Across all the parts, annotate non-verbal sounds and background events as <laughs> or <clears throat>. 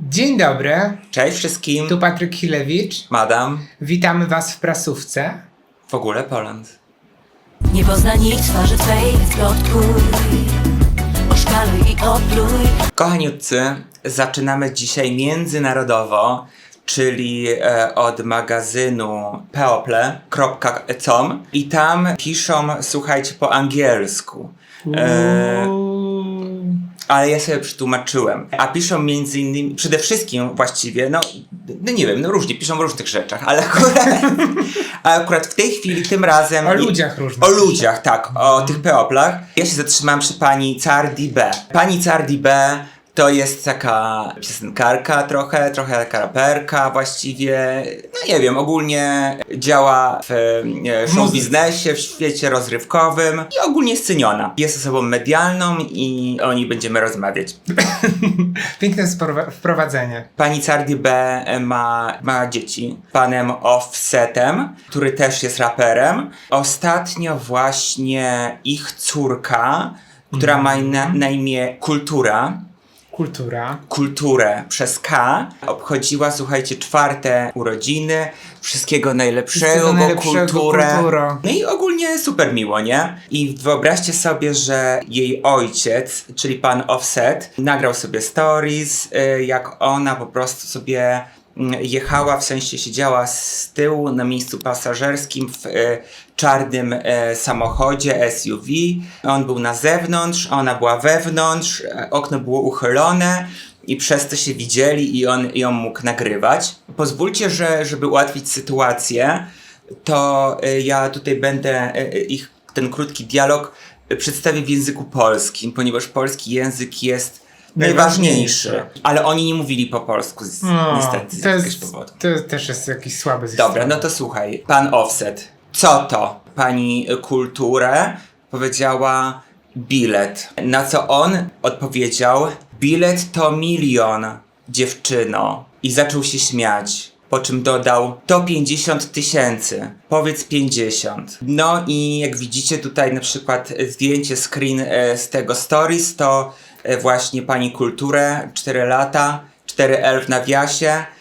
Dzień dobry, Cześć wszystkim, tu Patryk Hilewicz. madam, Witamy Was w prasówce. w ogóle Poland. Nie pozna nikt twarzy twej, plotkuj Oszkaluj i opluj Kochaniutcy, zaczynamy dzisiaj międzynarodowo, czyli e, od magazynu people.com i tam piszą, słuchajcie, po angielsku. E, ale ja sobie przetłumaczyłem. A piszą między innymi, przede wszystkim właściwie, no, no nie wiem, no różnie, piszą o różnych rzeczach, ale akurat, <laughs> akurat w tej chwili, tym razem... O ludziach różnych. O ludziach, tak, o tych peoplach. Ja się zatrzymałem przy pani Cardi B. Pani Cardi B to jest taka piosenkarka trochę, trochę taka raperka właściwie. No nie wiem, ogólnie działa w e, show Muzyce. biznesie, w świecie rozrywkowym i ogólnie sceniona. Jest osobą medialną i o niej będziemy rozmawiać. <laughs> Piękne wprowadzenie. Pani Cardi B ma, ma dzieci panem Offsetem, który też jest raperem. Ostatnio właśnie ich córka, która ma na, na imię Kultura, Kultura. kulturę przez K, obchodziła, słuchajcie, czwarte urodziny. Wszystkiego najlepszego, Wszystkiego najlepszego, kulturę. kulturo. No i ogólnie super miło, nie? I wyobraźcie sobie, że jej ojciec, czyli pan Offset, nagrał sobie stories, y, jak ona po prostu sobie mm, jechała, w sensie siedziała z tyłu na miejscu pasażerskim w y, czarnym e, samochodzie SUV. On był na zewnątrz, ona była wewnątrz, e, okno było uchylone i przez to się widzieli i on ją mógł nagrywać. Pozwólcie, że żeby ułatwić sytuację, to y, ja tutaj będę y, y, ich ten krótki dialog przedstawię w języku polskim, ponieważ polski język jest Najważniejszy. najważniejszy. Ale oni nie mówili po polsku, z, No, niestety, z to, jakiegoś powodu. to też jest jakiś słaby z ich Dobra, no to słuchaj. Pan Offset. Co to? Pani kulturę powiedziała bilet. Na co on odpowiedział: Bilet to milion, dziewczyno. I zaczął się śmiać. Po czym dodał: To 50 tysięcy. Powiedz 50. No i jak widzicie tutaj na przykład zdjęcie screen e, z tego stories to e, właśnie pani kulturę 4 lata, 4L w nawiasie Kultura.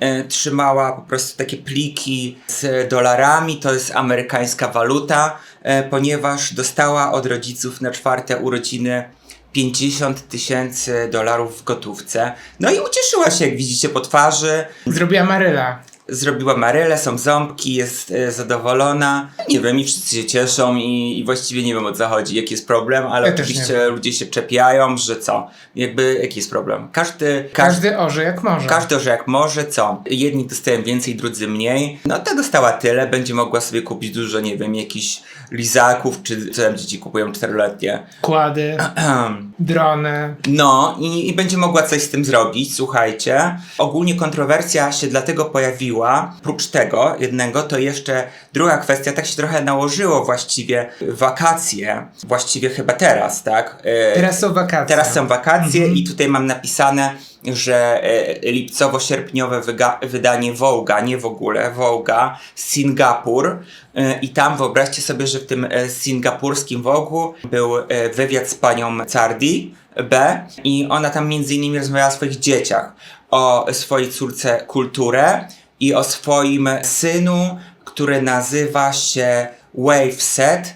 E, trzymała po prostu takie pliki z dolarami, to jest amerykańska waluta, e, ponieważ dostała od rodziców na czwarte urodziny 50 tysięcy dolarów w gotówce. No i ucieszyła się, jak widzicie po twarzy. Zrobiła Maryla. Zrobiła marylę, są ząbki, jest e, zadowolona. Nie wiem, i wszyscy się cieszą i, i właściwie nie wiem o co chodzi, jaki jest problem, ale Ja też nie oczywiście ludzie się czepiają, że co? Jakby, jaki jest problem? Każdy, Każdy orze jak może. każdy, że jak może, co? Jedni dostają więcej, drudzy mniej. No ta dostała tyle, będzie mogła sobie kupić dużo, nie wiem, jakichś lizaków, czy co tam dzieci kupują czteroletnie. Kłady, <clears throat> drony. No i, i będzie mogła coś z tym zrobić, słuchajcie. Ogólnie kontrowersja się dlatego pojawiła, prócz tego jednego, to jeszcze druga kwestia, tak się trochę nałożyło właściwie wakacje, właściwie chyba teraz, tak? E, Teraz są wakacje. Teraz są wakacje i tutaj mam napisane, że e, lipcowo-sierpniowe wydanie Wołga, nie w ogóle, Wołga, Singapur. E, I tam wyobraźcie sobie, że w tym e, singapurskim Wołgu był wywiad z panią Cardi B i ona tam między innymi rozmawiała o swoich dzieciach, o swojej córce Kulturę i o swoim synu, który nazywa się Waveset,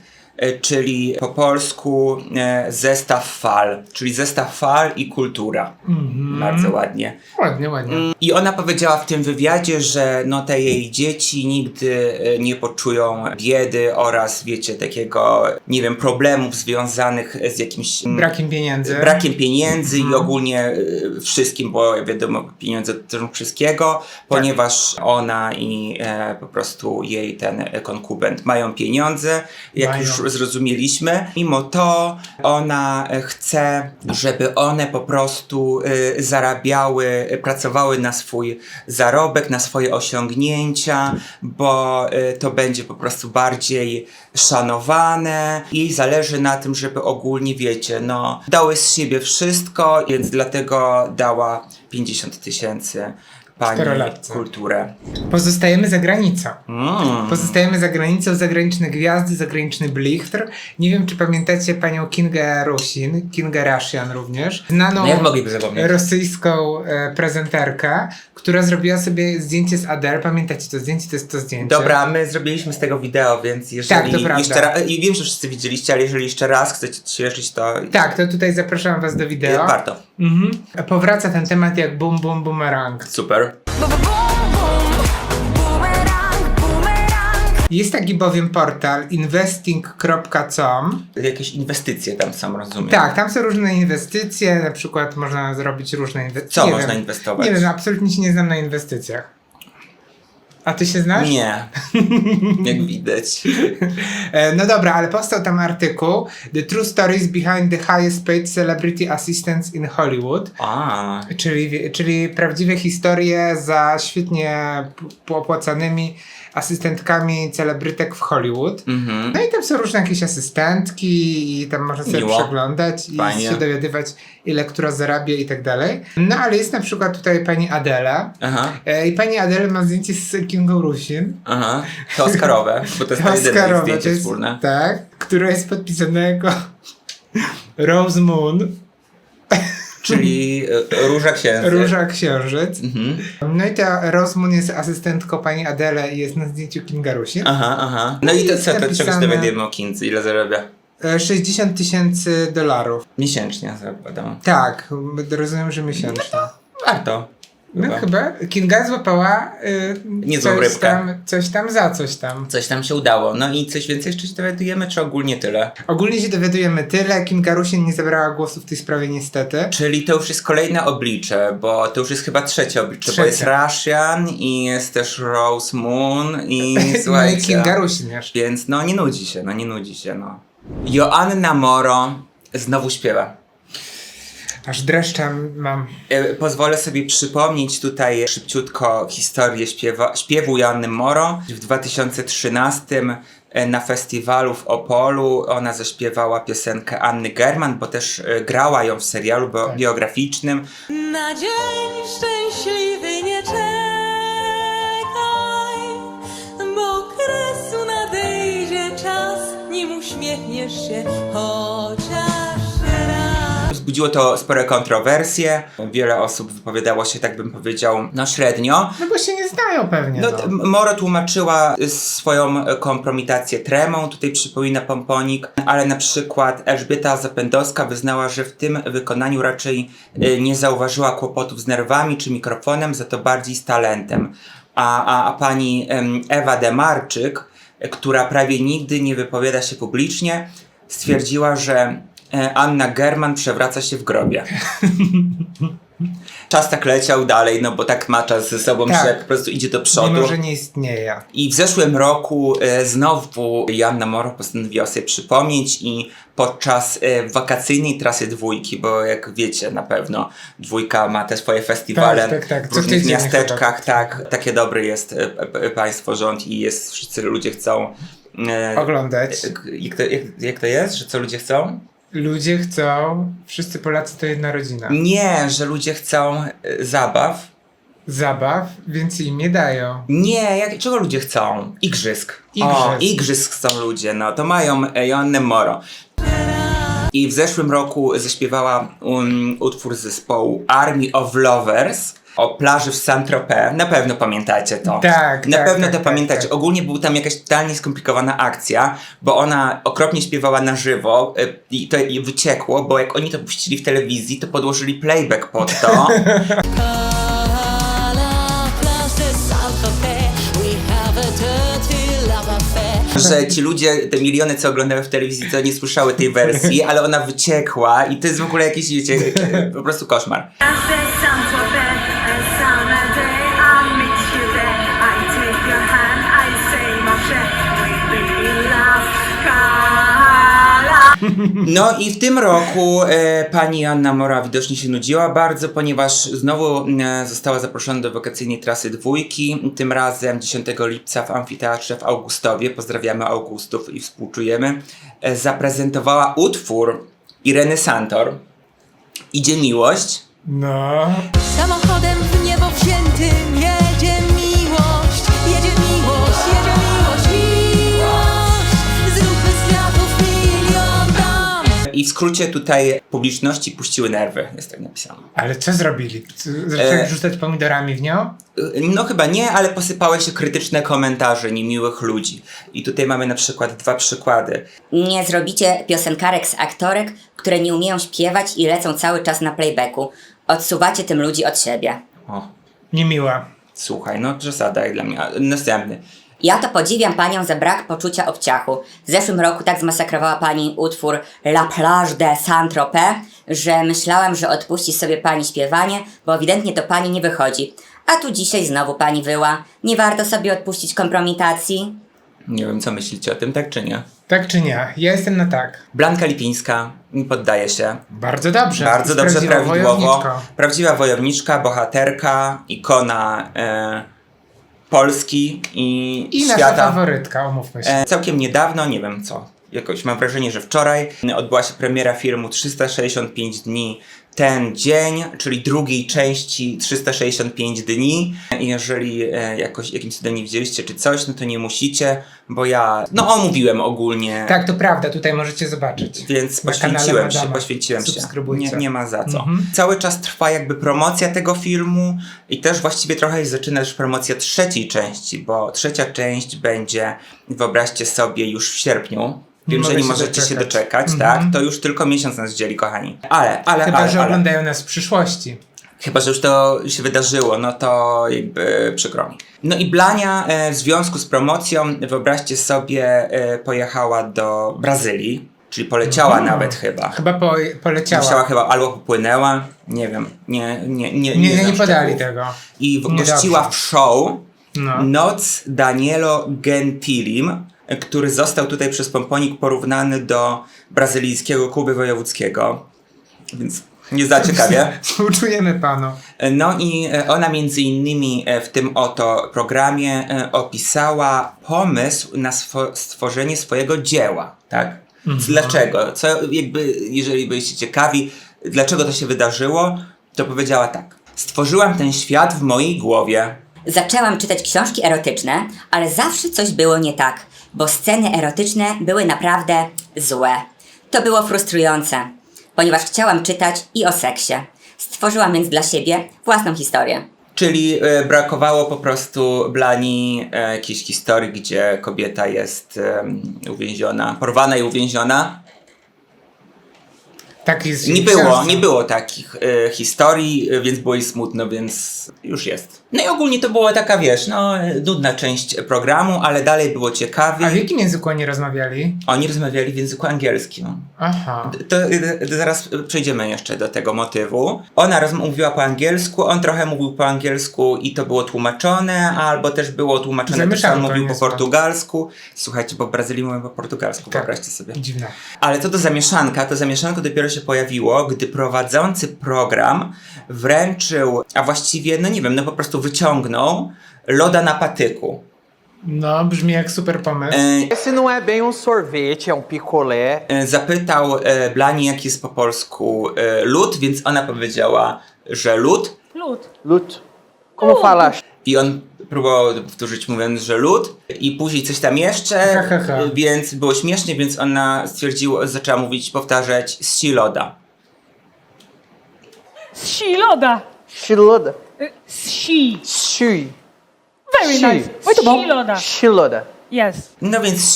czyli po polsku e, zestaw fal, czyli zestaw fal i kultura. Bardzo ładnie. Ładnie, ładnie. I ona powiedziała w tym wywiadzie, że no te jej dzieci nigdy e, nie poczują biedy oraz wiecie takiego, nie wiem, problemów związanych z jakimś mm, Brakiem pieniędzy. brakiem pieniędzy i ogólnie y, wszystkim, bo wiadomo, pieniądze dotyczą wszystkiego, ponieważ ona i e, po prostu jej ten e, konkubent mają pieniądze, jak Mają. już zrozumieliśmy. Mimo to ona e, chce, żeby one po prostu y, zarabiały, y, pracowały na swój zarobek, na swoje osiągnięcia, bo to będzie po prostu bardziej szanowane. Jej zależy na tym, żeby ogólnie, wiecie, no, dały z siebie wszystko, więc dlatego dała 50 tysięcy pani Czterolatce. kulturę. Pozostajemy za granicą. Mm. Pozostajemy za granicą, zagraniczne gwiazdy, zagraniczny blichtr. Nie wiem, czy pamiętacie panią Kingę Rusin, Kingę Russian również, znaną No jak mogliby zapomnieć? rosyjską e, prezenterkę, która zrobiła sobie zdjęcie z Adele. Pamiętacie to zdjęcie? To jest to zdjęcie. Dobra, my zrobiliśmy z tego wideo, więc jeżeli Tak, to prawda. jeszcze raz, i wiem, że wszyscy widzieliście, ale jeżeli jeszcze raz chcecie ćwiczyć, to Tak, to tutaj zapraszam was do wideo. warto. Mhm. Powraca ten temat jak bum bum. Super. Bumerang, bumerang. Jest taki bowiem portal investing.com. Jakieś inwestycje tam są, rozumiem. Tak, tam są różne inwestycje, na przykład można zrobić różne inwestycje. Co można inwestować? Nie wiem, absolutnie się nie znam na inwestycjach. A ty się znasz? Nie. <laughs> Jak widać. E, No dobra, ale powstał tam artykuł The True Stories Behind the Highest Paid Celebrity Assistants in Hollywood. A, Czyli, czyli prawdziwe historie za świetnie opłacanymi asystentkami celebrytek w Hollywood. mhm. No i tam są różne jakieś asystentki i tam można sobie Miło. przeglądać i Fajnie. się dowiadywać ile która zarabia i tak dalej. No ale jest na przykład tutaj pani Adela Aha, e, i pani Adela ma zdjęcie z Kingą Rusin. aha. To Oscarowe, bo to jest <laughs> to jedyne zdjęcie to jest, wspólne. Tak, które jest podpisane jako <laughs> Rose Moon, Czyli e, Róża Księży. Róża Księżyc. Mhm. No i ta Rose Moon jest asystentką pani Adele i jest na zdjęciu Kinga Rusin. Aha, aha. No i to co, to czegoś napisane- dowiadujemy o Kinzy, ile zarabia? E, 60 tysięcy dolarów. Miesięcznie zakładam. Tak, rozumiem, że miesięcznie. Warto. No Chyba. chyba. Kinga złapała y, Niezłą coś, rybkę. tam, coś tam za coś tam. Coś tam się udało. No i coś więcej jeszcze się dowiadujemy, czy ogólnie tyle? Ogólnie się dowiadujemy tyle. Kinga Rusin nie zabrała głosu w tej sprawie niestety. Czyli to już jest kolejne oblicze, bo to już jest chyba trzecie oblicze, Trzecie. bo jest Russian i jest też Rose Moon i <laughs> No i słuchajcie. Kinga Rusin jeszcze. Więc no nie nudzi się, no nie nudzi się, no. Joanna Moro znowu śpiewa. Aż dreszcze mam. E, Pozwolę sobie przypomnieć tutaj szybciutko historię śpiewa, śpiewu Joanny Moro. W 2013 e, na festiwalu w Opolu ona zaśpiewała piosenkę Anny German, bo też e, grała ją w serialu Tak. biograficznym. Na dzień szczęśliwy nie czekaj, bo kresu nadejdzie czas, nim uśmiechniesz się chociaż. Wzbudziło to spore kontrowersje. Wiele osób wypowiadało się, tak bym powiedział, no średnio. No bo się nie znają pewnie. No, No, Moro tłumaczyła swoją kompromitację tremą, tutaj przypomina pomponik, ale na przykład Elżbieta Zapędowska wyznała, że w tym wykonaniu raczej y, nie zauważyła kłopotów z nerwami czy mikrofonem, za to bardziej z talentem. A, a, a pani Ewa Demarczyk, która prawie nigdy nie wypowiada się publicznie, stwierdziła, że Anna German przewraca się w grobie. Czas tak leciał dalej, no bo tak ma czas ze sobą, Tak. że po prostu idzie do przodu. mimo, że nie istnieje. I w zeszłym roku e, znowu Joanna Moro postanowiła sobie przypomnieć i podczas e, wakacyjnej trasy dwójki, bo jak wiecie na pewno dwójka ma te swoje festiwale Tak, tak, tak. w różnych miasteczkach, chyba. tak, takie dobre jest e, państwo, rząd i jest, wszyscy ludzie chcą e, Oglądać. jak to, jak, jak to jest, że co ludzie chcą? Ludzie chcą, wszyscy Polacy to jedna rodzina. Nie, że ludzie chcą e, zabaw. Zabaw, więc im nie dają. Nie, jak, czego ludzie chcą? Igrzysk. O, Igrzysk. igrzysk chcą ludzie, no to mają e, Joannę Moro. I w zeszłym roku zaśpiewała um, utwór zespołu Army of Lovers o plaży w Saint-Tropez. Na pewno pamiętacie to. Tak, Na tak, pewno tak, to tak, pamiętacie. tak. Ogólnie była tam jakaś totalnie skomplikowana akcja, bo ona okropnie śpiewała na żywo e, i to jej wyciekło, bo jak oni to puścili w telewizji, to podłożyli playback pod to. <laughs> Że ci ludzie, te miliony, co oglądały w telewizji, to nie słyszały tej wersji, ale ona wyciekła i to jest w ogóle jakiś, wiecie, po prostu koszmar. No i w tym roku e, pani Anna Mora widocznie się nudziła bardzo, ponieważ znowu e, została zaproszona do wakacyjnej trasy dwójki, tym razem 10 lipca w amfiteatrze w Augustowie, pozdrawiamy Augustów i współczujemy, e, zaprezentowała utwór Ireny Santor, Idzie miłość, No. I w skrócie tutaj publiczności puściły nerwy, jest tak napisane. Ale co zrobili? Zaczęli E. rzucać pomidorami w nią? No chyba nie, ale posypały się krytyczne komentarze niemiłych ludzi. I tutaj mamy na przykład dwa przykłady. Nie zrobicie piosenkarek z aktorek, które nie umieją śpiewać i lecą cały czas na playbacku. Odsuwacie tym ludzi od siebie. O, Niemiła. słuchaj, no przesada jak dla mnie. Następny. Ja to podziwiam panią za brak poczucia obciachu. W zeszłym roku tak zmasakrowała pani utwór La Plage de Saint-Tropez, że myślałam, że odpuści sobie pani śpiewanie, bo ewidentnie to pani nie wychodzi. A tu dzisiaj znowu pani wyła. Nie warto sobie odpuścić kompromitacji? Nie wiem, co myślicie o tym, tak czy nie? Tak czy nie? Ja jestem na tak. Blanka Lipińska nie poddaje się. Bardzo dobrze. Bardzo dobrze, Prawdziwa prawidłowo. wojowniczka. Prawdziwa wojowniczka, bohaterka, ikona e, Polski i, I nasza świata. faworytka, umówmy się. E, całkiem niedawno, nie wiem co, jakoś mam wrażenie, że wczoraj odbyła się premiera filmu 365 dni ten dzień, czyli drugiej części 365 dni. Jeżeli e, jakoś jakimś cudem nie widzieliście czy coś, no to nie musicie, bo ja no omówiłem ogólnie. Tak, to prawda, tutaj możecie zobaczyć. Więc poświęciłem się, poświęciłem się. Nie, nie ma za co. Mhm. Cały czas trwa jakby promocja tego filmu i też właściwie trochę zaczyna już promocja trzeciej części, bo trzecia część będzie, wyobraźcie sobie, już w sierpniu. Wiem, że nie możecie się doczekać. doczekać, Mhm. tak? To już tylko miesiąc nas dzieli, kochani. Ale, ale, Chyba, ale, że ale. oglądają nas w przyszłości. Chyba, że już to się wydarzyło, no to jakby przykro mi. No i Blania e, w związku z promocją, wyobraźcie sobie, e, pojechała do Brazylii, czyli poleciała Mhm. nawet chyba. Chyba po, poleciała. Musiała chyba albo popłynęła, nie wiem, nie, nie, nie, Nie, nie, nie podali tego. I gościła w show No. Noc Danielo Gentilim, który został tutaj przez Pomponik porównany do brazylijskiego Kuby Wojewódzkiego. Więc nie za ciekawie. <laughs> Współczujemy panu. No i e, ona między innymi e, w tym oto programie e, opisała pomysł na swo- stworzenie swojego dzieła, tak? Dlaczego? Co jakby, jeżeli byliście ciekawi, dlaczego to się wydarzyło, to powiedziała tak. Stworzyłam ten świat w mojej głowie. Zaczęłam czytać książki erotyczne, ale zawsze coś było nie tak, bo sceny erotyczne były naprawdę złe. To było frustrujące, ponieważ chciałam czytać i o seksie. Stworzyłam więc dla siebie własną historię. Czyli e, brakowało po prostu Blani e, jakiejś historii, gdzie kobieta jest em, uwięziona, porwana i uwięziona. Tak jest. Nie było, nie było takich e, historii, e, więc było jej smutno, więc już jest. No i ogólnie to była taka, wiesz, no nudna część programu, ale dalej było ciekawie. A w jakim języku oni rozmawiali? Oni rozmawiali w języku angielskim. Aha. To e, zaraz przejdziemy jeszcze do tego motywu. Ona mówiła po angielsku, on trochę mówił po angielsku i to było tłumaczone, albo też było tłumaczone, to, Zamieszało on to mówił po portugalsku. Słuchajcie, bo w Brazylii mówią po portugalsku, Tak. wyobraźcie sobie. Dziwne. Ale co do zamieszanka, to zamieszanko dopiero się pojawiło, gdy prowadzący program wręczył, a właściwie, no nie wiem, no po prostu wyciągnął loda na patyku. No, brzmi jak super pomysł. Esse não é bem um sorvete, é um picolé. e, zapytał e, Blani, jak jest po polsku e, lód, więc ona powiedziała, że lód. Lód. Lut. Como fala? I on próbował powtórzyć mówiąc, że lód. I później coś tam jeszcze, Ha, ha, ha. e, więc było śmiesznie, więc ona stwierdziła, zaczęła mówić, powtarzać si loda. Shiloda. Xiloda. She. Xi. Very She. nice. Muito bom. Shiloda. Xiloda. Yes. No więc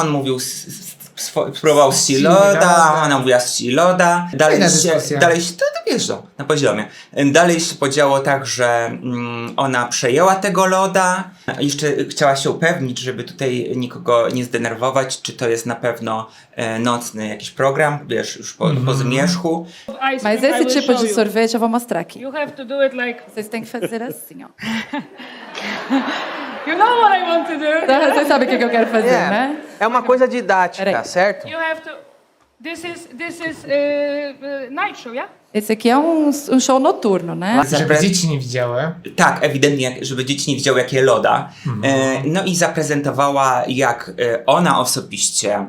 on mówił, s- s- swo- spróbował Siloda. Siloda, ona mówiła Siloda. Dalej Fajna się, dyskusja. dalej się, to, to wiesz, no, na poziomie. Dalej się podziało tak, że mm, ona przejęła tego loda. Jeszcze chciała się upewnić, żeby tutaj nikogo nie zdenerwować, czy to jest na pewno e, nocny jakiś program, wiesz, już po, po zmierzchu. Ice Mas cream, I esse will tipo show de you. sorvete eu vou mostrar aqui. You have to do it like. Vocês têm que fazer assim, ó. You know what I want to do. Então, Vocês sabem o que eu quero fazer, É, né? é uma coisa didática, Peraí. certo? You have to. This is this is uh, uh, night show, yeah. Esse aqui é um, um show noturno, né? Żeby dzieci nie widziały. Tak, ewidentnie, żeby dzieci nie widziały jakie loda. E, no i zaprezentowała, jak e, ona osobiście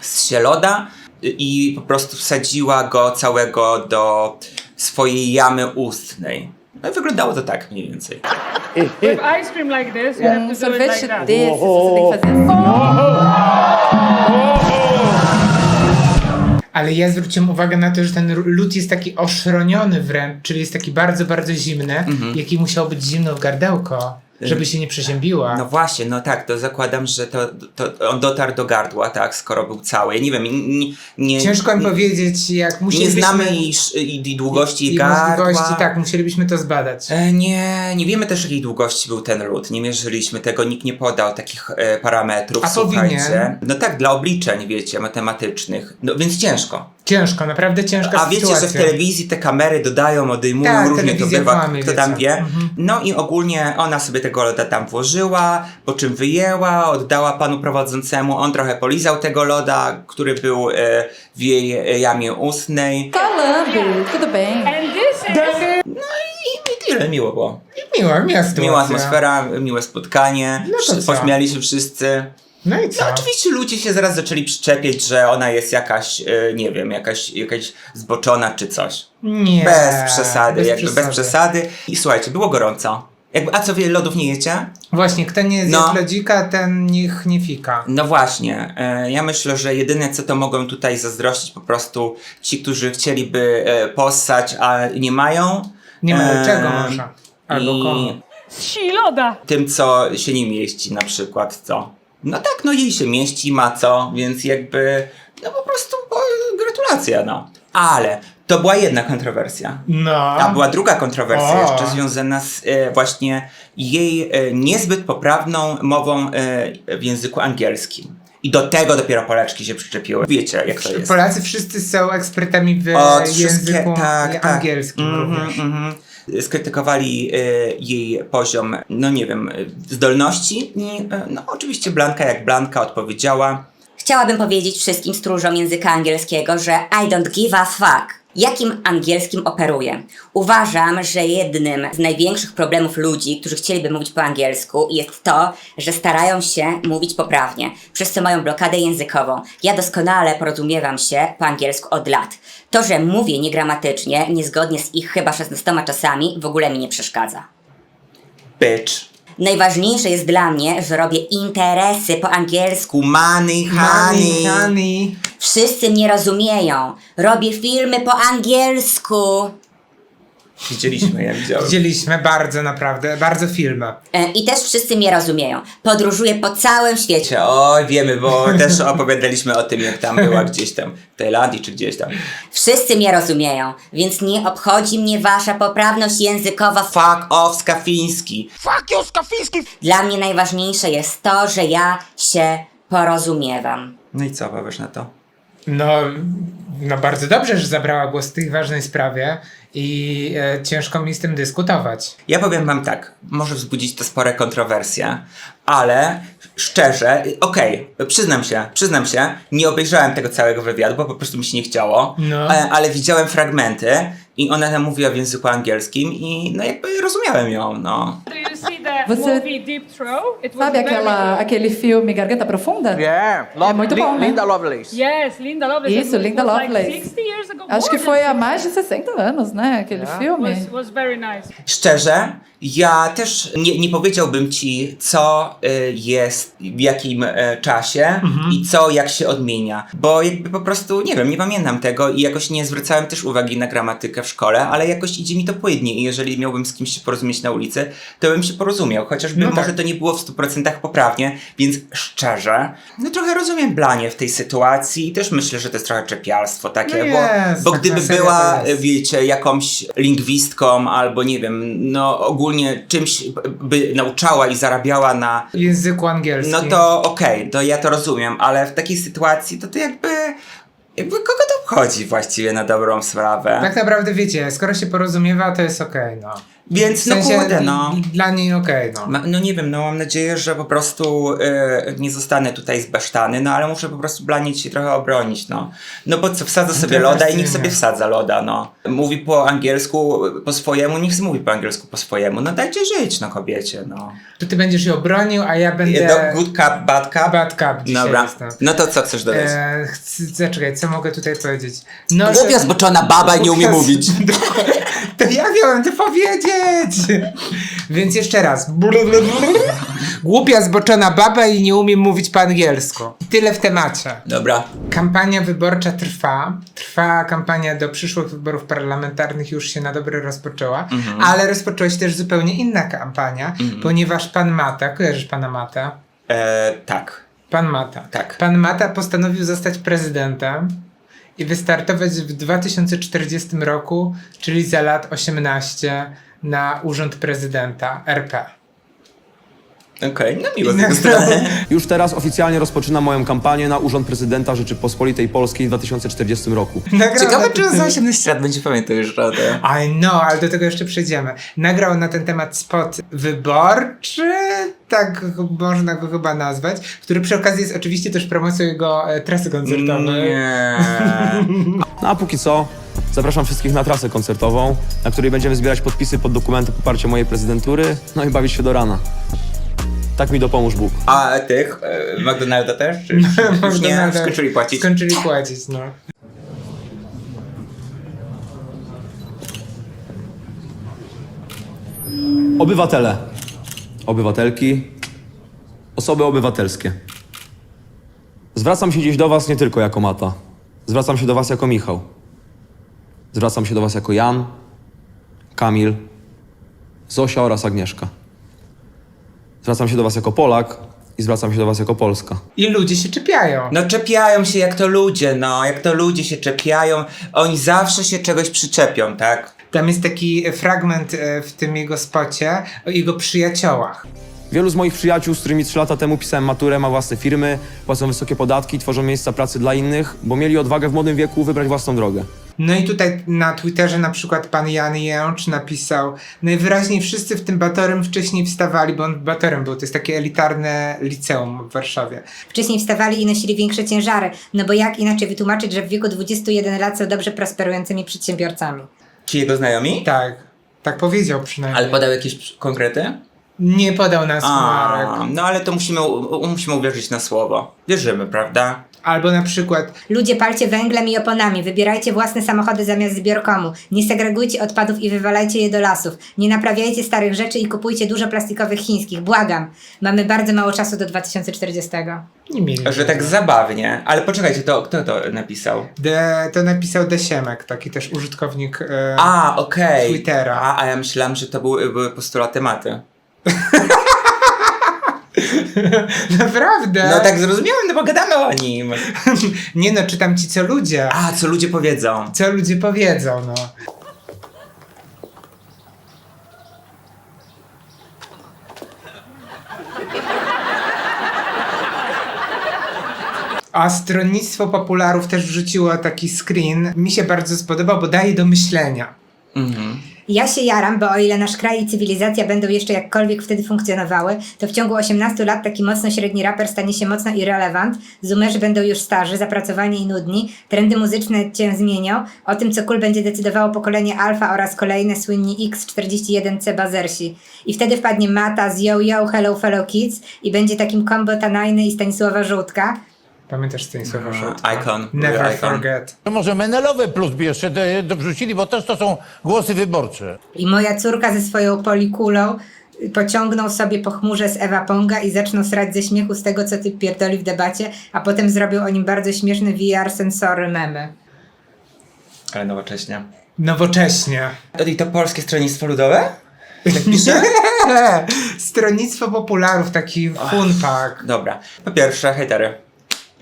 zsie loda e, i po prostu wsadziła go całego do swojej jamy ustnej. No i wyglądało to tak mniej więcej. With ice cream like this, you have to do it like that. desse, você tem que fazer assim. Ale ja zwróciłem uwagę na to, że ten lód jest taki oszroniony wręcz, czyli jest taki bardzo, bardzo zimny, Mhm. jaki musiał być zimno w gardełko, żeby się nie przeziębiła. No właśnie, no tak, to zakładam, że to, to on dotarł do gardła, tak, skoro był cały. Nie wiem, nie, nie, Ciężko mi nie, powiedzieć, jak nie musielibyśmy... znamy jej, i długości jej i gardła. możliwości, tak, musielibyśmy to zbadać. E, Nie, nie wiemy też jakiej długości był ten lód, nie mierzyliśmy tego, nikt nie podał takich e, parametrów, A słuchajcie. powinien. No tak, dla obliczeń, wiecie, matematycznych, no więc ciężko. Ciężko, naprawdę ciężka A wiecie, sytuacja. że w telewizji te kamery dodają, odejmują, Tak, różnie to bywa, kłamie, kto tam wiecie. wie. Mhm. No i ogólnie ona sobie tego loda tam włożyła, po czym wyjęła, oddała panu prowadzącemu, on trochę polizał tego loda, który był e, w jej e, jamie ustnej. Bem. And this is I tyle, miło było. Miła, miła sytuacja. Miła atmosfera, miłe spotkanie, No pośmiali się wszyscy. No i co? No oczywiście ludzie się zaraz zaczęli przyczepiać, że ona jest jakaś, e, nie wiem, jakaś, jakaś zboczona czy coś. Nie. Bez przesady, bez jakby bez przesady. I słuchajcie, było gorąco. Jakby, a co wy lodów nie jecie? Właśnie, kto nie zje No. lodzika, ten niech nie fika. No właśnie, e, ja myślę, że jedyne co to mogą tutaj zazdrościć po prostu ci, którzy chcieliby e, possać, a nie mają. Nie ma E, czego może. Albo i komu. Wsi loda. tym, co się nie mieści na przykład, co? No tak, no jej się mieści, ma co, więc jakby, no po prostu o, gratulacje, no. Ale to była jedna kontrowersja. No. A była druga kontrowersja O. jeszcze związana z e, właśnie jej e, niezbyt poprawną mową e, w języku angielskim. I do tego dopiero Poleczki się przyczepiły. Wiecie, jak to jest. Polacy wszyscy są ekspertami w Od języku tak, tak. angielskim Mhm, również. mhm. Skrytykowali e, jej poziom, no nie wiem, zdolności i e, no oczywiście Blanka jak Blanka odpowiedziała. Chciałabym powiedzieć wszystkim stróżom języka angielskiego, że I don't give a fuck. Jakim angielskim operuję? Uważam, że jednym z największych problemów ludzi, którzy chcieliby mówić po angielsku, jest to, że starają się mówić poprawnie, przez co mają blokadę językową. Ja doskonale porozumiewam się po angielsku od lat. To, że mówię niegramatycznie, niezgodnie z ich chyba 16 czasami, w ogóle mi nie przeszkadza. Bitch. Najważniejsze jest dla mnie, że robię interesy po angielsku. Kumany, Honey, honey. Wszyscy mnie rozumieją. Robię filmy po angielsku. Widzieliśmy, ja widziałem. Widzieliśmy bardzo naprawdę, bardzo filmy. E, I też wszyscy mnie rozumieją. Podróżuję po całym świecie. Wiecie, Oj, wiemy, bo <laughs> też opowiadaliśmy o tym, jak tam była gdzieś tam w Tajlandii czy gdzieś tam. Wszyscy mnie rozumieją, więc nie obchodzi mnie wasza poprawność językowa. Fuck off, Skafiński. Dla mnie najważniejsze jest to, że ja się porozumiewam. No i co powiesz na to? No, no bardzo dobrze, że zabrała głos w tej ważnej sprawie i e, ciężko mi z tym dyskutować. Ja powiem wam tak, może wzbudzić to spore kontrowersje, ale szczerze, okej, przyznam się, przyznam się, nie obejrzałem tego całego wywiadu, bo po prostu mi się nie chciało, No. e, ale widziałem fragmenty i ona tam mówiła w języku angielskim i no jakby rozumiałem ją, no. Você- Sabe aquela, aquele filme Garganta Profunda? Yeah, É muito bom, né? Linda Lovelace. Yes, Linda Lovelace. Isso, It Linda was Lovelace. Like 60 years ago. Acho que foi há mais de 60 anos, né? Aquele filme. Was, was very nice. Szczerze, ja też nie, nie powiedziałbym ci, co y, jest w jakim y, czasie i co jak się odmienia, bo jakby po prostu nie wiem, nie pamiętam tego i jakoś nie zwracałem też uwagi na gramatykę w szkole, ale jakoś idzie mi to płynnie i jeżeli miałbym z kimś się porozumieć na ulicy, to bym się porozumiał, chociażby No tak. może to nie było w 100% poprawnie, więc szczerze, no trochę rozumiem Blanie w tej sytuacji i też myślę, że to jest trochę czepialstwo takie, No bo, jest, bo tak gdyby była, wiecie, jakąś lingwistką albo nie wiem, no ogólnie czymś by nauczała i zarabiała na. Języku angielskim. No to okej, to ja to rozumiem, ale w takiej sytuacji to to jakby. Jakby kogo to obchodzi właściwie na dobrą sprawę? Tak naprawdę wiecie, skoro się porozumiewa, to jest okej, no. Więc W no sensie, kurde, no. Dla niej okej, no. Ma, no nie wiem, no mam nadzieję, że po prostu e, nie zostanę tutaj zbesztany, no ale muszę po prostu blanić się trochę obronić, no. No bo co, wsadza sobie loda i niech sobie wsadza loda, no. Mówi po angielsku po swojemu, niech mówi po angielsku po swojemu, no dajcie żyć, no kobiecie, no. To ty będziesz ją bronił, a ja będę... Do good cup, bad cup? Bad cup dzisiaj Dobra, jestem. no to co chcesz dodać? E, chcę, zaczekaj, co mogę tutaj powiedzieć? No, Głupia zboczona baba nie umie mówić. <laughs> To ja miałem to powiedzieć! Więc jeszcze raz. Głupia zboczona baba i nie umiem mówić po angielsku. Tyle w temacie. Dobra. Kampania wyborcza trwa. Trwa kampania do przyszłych wyborów parlamentarnych, już się na dobre rozpoczęła, ale rozpoczęła się też zupełnie inna kampania, ponieważ pan Mata, kojarzysz pana Mata? E, tak. Pan Mata. Tak. Pan Mata postanowił zostać prezydentem i wystartować w 2040 roku, czyli za lat 18 na urząd prezydenta RP. Okej, no miło z jego strony. <laughs> Już teraz oficjalnie rozpoczynam moją kampanię na Urząd Prezydenta Rzeczypospolitej Polskiej w 2040 roku. Nagrał Ciekawe, na czy za temat- 18 lat będzie pamiętał już tym. I know, ale do tego jeszcze przejdziemy. Nagrał na ten temat spot wyborczy, tak można go chyba nazwać, który przy okazji jest oczywiście też promocją jego e, trasy koncertowej. Nie. <laughs> No a póki co zapraszam wszystkich na trasę koncertową, na której będziemy zbierać podpisy pod dokumenty poparcia mojej prezydentury, no i bawić się do rana. Tak mi dopomóż Bóg. A tych? E, McDonalda też? Czy, <laughs> czy już nie? McDonalda Skończyli płacić? Skończyli płacić, no. Obywatele, obywatelki, osoby obywatelskie. Zwracam się dziś do Was nie tylko jako Mata. Zwracam się do Was jako Michał. Zwracam się do Was jako Jan, Kamil, Zosia oraz Agnieszka. Zwracam się do Was jako Polak i zwracam się do Was jako Polska. I ludzie się czepiają. No czepiają się jak to ludzie, no. Jak to ludzie się czepiają. Oni zawsze się czegoś przyczepią, tak? Tam jest taki fragment e, w tym jego spocie o jego przyjaciołach. Wielu z moich przyjaciół, z którymi trzy lata temu pisałem maturę, ma własne firmy, płacą wysokie podatki, tworzą miejsca pracy dla innych, bo mieli odwagę w młodym wieku wybrać własną drogę. No i tutaj na Twitterze na przykład pan Jan Jęcz napisał Najwyraźniej wszyscy w tym Batorym wcześniej wstawali, bo on Batorym był, to jest takie elitarne liceum w Warszawie. Wcześniej wstawali i nosili większe ciężary, no bo jak inaczej wytłumaczyć, że w wieku 21 lat są dobrze prosperującymi przedsiębiorcami? Ci jego znajomi? Tak, tak powiedział przynajmniej. Ale podał jakieś konkrety? Nie podał nas Marek. A, no ale to musimy, u- u- musimy uwierzyć na słowo. Wierzymy, prawda? Albo na przykład Ludzie palcie węglem i oponami, wybierajcie własne samochody zamiast zbiorkomu, nie segregujcie odpadów i wywalajcie je do lasów, nie naprawiajcie starych rzeczy i kupujcie dużo plastikowych chińskich, błagam. Mamy bardzo mało czasu do 2040. nie mieli. Że tak zabawnie. Ale poczekajcie, to kto to napisał? De, to napisał Desiemek, taki też użytkownik e, A, okej. Twittera. A, a ja myślałam, że to były, były postulaty maty. Naprawdę? No tak zrozumiałem, no bo gadamy o nim. <laughs> Nie no, czytam ci co ludzie. A, co ludzie powiedzą. Co ludzie powiedzą, no. A stronnictwo popularów też wrzuciło taki screen. Mi się bardzo spodobał, bo daje do myślenia. Mhm. Ja się jaram, bo o ile nasz kraj i cywilizacja będą jeszcze jakkolwiek wtedy funkcjonowały, to w ciągu 18 lat taki mocno średni raper stanie się mocno irrelevant, zoomerzy będą już starzy, zapracowani i nudni, trendy muzyczne cię zmienią, o tym co cool będzie decydowało pokolenie alfa oraz kolejne słynni X41C bazersi. I wtedy wpadnie Mata z Yo Yo Hello Fellow Kids i będzie takim combo Tanajny i Stanisława Żółtka, Pamiętasz Stanisława A, Żółtka? icon. Never Icon. forget. To może Menelowe plus by jeszcze do- dorzucili, bo też to są głosy wyborcze. I moja córka ze swoją polikulą y, pociągną sobie po chmurze z Ewa Ponga i zaczną srać ze śmiechu z tego, co ty pierdoli w debacie, a potem zrobią o nim bardzo śmieszne VR sensory memy. Ale nowocześnie. Nowocześnie. I to polskie stronnictwo ludowe? Tak pisze? <laughs> Stronnictwo popularów, taki funpak. Dobra. Po pierwsze, hejtery.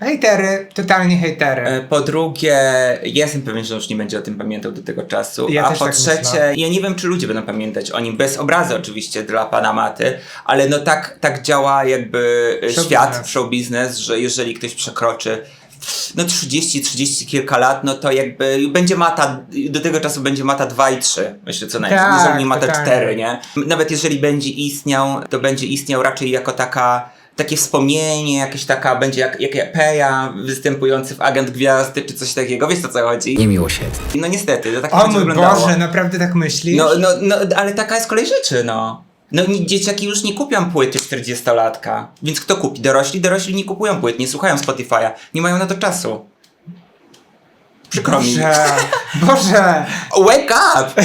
Hejtery, totalnie hejtery. E, Po drugie, jestem pewien, że już nie będzie o tym pamiętał do tego czasu. Ja A po tak trzecie, myślę. ja nie wiem, czy ludzie będą pamiętać o nim, bez obrazy oczywiście dla pana Maty, ale no tak, tak działa jakby e, Show świat, business. show biznes, że jeżeli ktoś przekroczy no 30, 30 kilka lat, no to jakby będzie mata, do tego czasu będzie mata 2 i 3, myślę co najmniej, Tak, jeżeli nie mata totalnie. 4, nie? Nawet jeżeli będzie istniał, to będzie istniał raczej jako taka takie wspomnienie, jakieś taka, będzie jak, jak Peja występujący w Agent Gwiazdy, czy coś takiego, wiesz o co chodzi? Niemiłosierny. No niestety, to tak o będzie mój wyglądało. Boże, naprawdę tak myślisz? No, no, no, ale taka jest kolej rzeczy, no. No dzieciaki już nie kupią płyty 40-latka, więc kto kupi? Dorośli? Dorośli nie kupują płyt, nie słuchają Spotify'a, nie mają na to czasu. Przykro mi. Boże, <laughs> Boże, Wake up!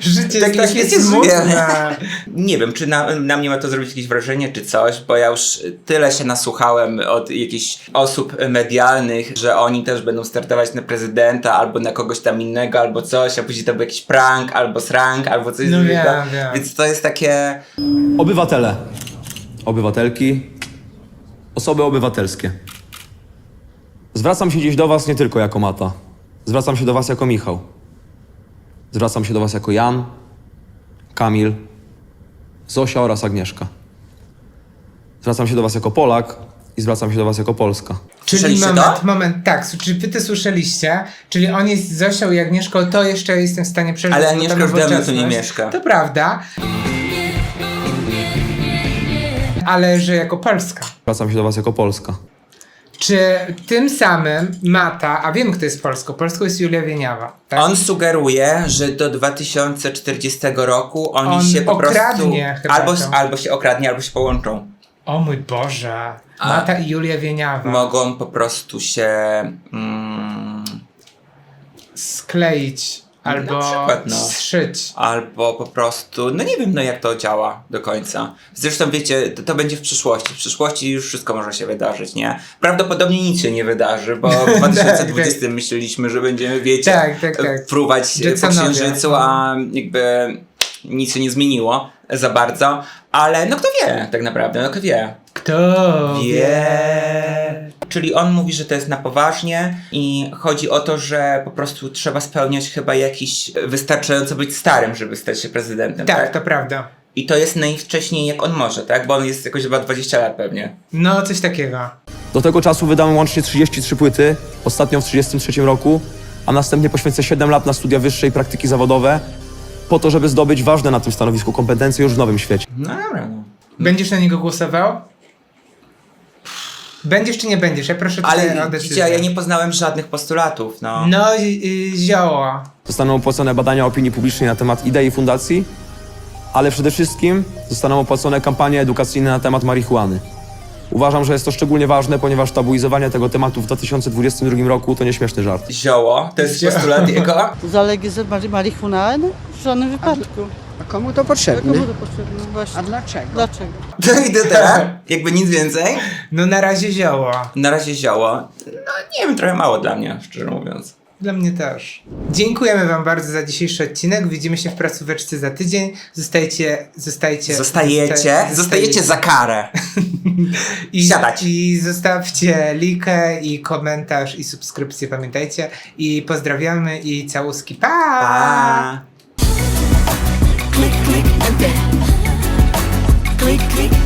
życie Tak jest takie smutne. Nie wiem, czy na, na mnie ma to zrobić jakieś wrażenie, czy coś, bo ja już tyle się nasłuchałem od jakichś osób medialnych, że oni też będą startować na prezydenta, albo na kogoś tam innego, albo coś, a później to był jakiś prank, albo srank, albo coś No innego. wiem, wiem. Więc to jest takie... Obywatele, obywatelki, osoby obywatelskie. Zwracam się dziś do was nie tylko jako Mata. Zwracam się do was jako Michał. Zwracam się do was jako Jan, Kamil, Zosia oraz Agnieszka. Zwracam się do was jako Polak i zwracam się do was jako Polska. Czyli Słyszeliście moment, to? moment, tak, czy wy to słyszeliście? Czyli on jest z Zosią i Agnieszką, to jeszcze jestem w stanie przeżyć. Ale bo Agnieszka już dawno tu nie nowoczesność- mieszka. To prawda. Ale że jako Polska. Zwracam się do was jako Polska. Czy tym samym Mata, a wiem kto jest Polską, Polską jest Julia Wieniawa, tak? On sugeruje, że do 2040 roku oni On się po prostu albo, to. albo się okradnie, albo się połączą. O mój Boże. A- Mata i Julia Wieniawa. Mogą po prostu się... Mm, Skleić albo przykład, no. zszyć. Albo po prostu, no nie wiem, no jak to działa do końca. Zresztą wiecie, to, to będzie w przyszłości. W przyszłości już wszystko może się wydarzyć, nie? Prawdopodobnie nic się nie wydarzy, bo w <laughs> 2020 tak. myśleliśmy, że będziemy, wiecie, Tak, tak, tak. fruwać po księżycu, a jakby nic się nie zmieniło za bardzo. Ale no kto wie, tak naprawdę, no kto wie. Kto Wie. Czyli on mówi, że to jest na poważnie i chodzi o to, że po prostu trzeba spełniać chyba jakiś wystarczająco być starym, żeby stać się prezydentem. Tak, Tak. to prawda. I to jest najwcześniej jak on może, tak? Bo on jest jakoś chyba 20 lat pewnie. No, coś takiego. Do tego czasu wydałem łącznie 33 płyty, ostatnią w 33 roku, a następnie poświęcę 7 lat na studia wyższe i praktyki zawodowe, po to, żeby zdobyć ważne na tym stanowisku kompetencje już w nowym świecie. No dobra, no. Będziesz na niego głosował? Będziesz czy nie będziesz? Ja proszę cię o Ale decyzję. widzicie, ja nie poznałem żadnych postulatów, no. No, y, y, zioło. Zostaną opłacone badania opinii publicznej na temat idei fundacji, ale przede wszystkim zostaną opłacone kampanie edukacyjne na temat marihuany. Uważam, że jest to szczególnie ważne, ponieważ tabuizowanie tego tematu w 2022 roku to nieśmieszny żart. Zioło, to jest postulat jego. <laughs> Zalegalizować marihuanę? W żadnym wypadku. A komu to potrzebne? Komu to potrzebne? Właśnie. A dlaczego? Dlaczego? <laughs> To i tyle. Jakby nic więcej. No na razie zioło. Na razie zioło. No nie wiem, trochę mało dla mnie, szczerze mówiąc. Dla mnie też. Dziękujemy wam bardzo za dzisiejszy odcinek. Widzimy się w pracóweczce za tydzień. Zostajcie, zostajcie... Zostajecie, zosta- zostajecie za karę. <laughs> I, siadać. I zostawcie likę i komentarz i subskrypcję, pamiętajcie. I pozdrawiamy i całuski. Pa! Pa. Click, click,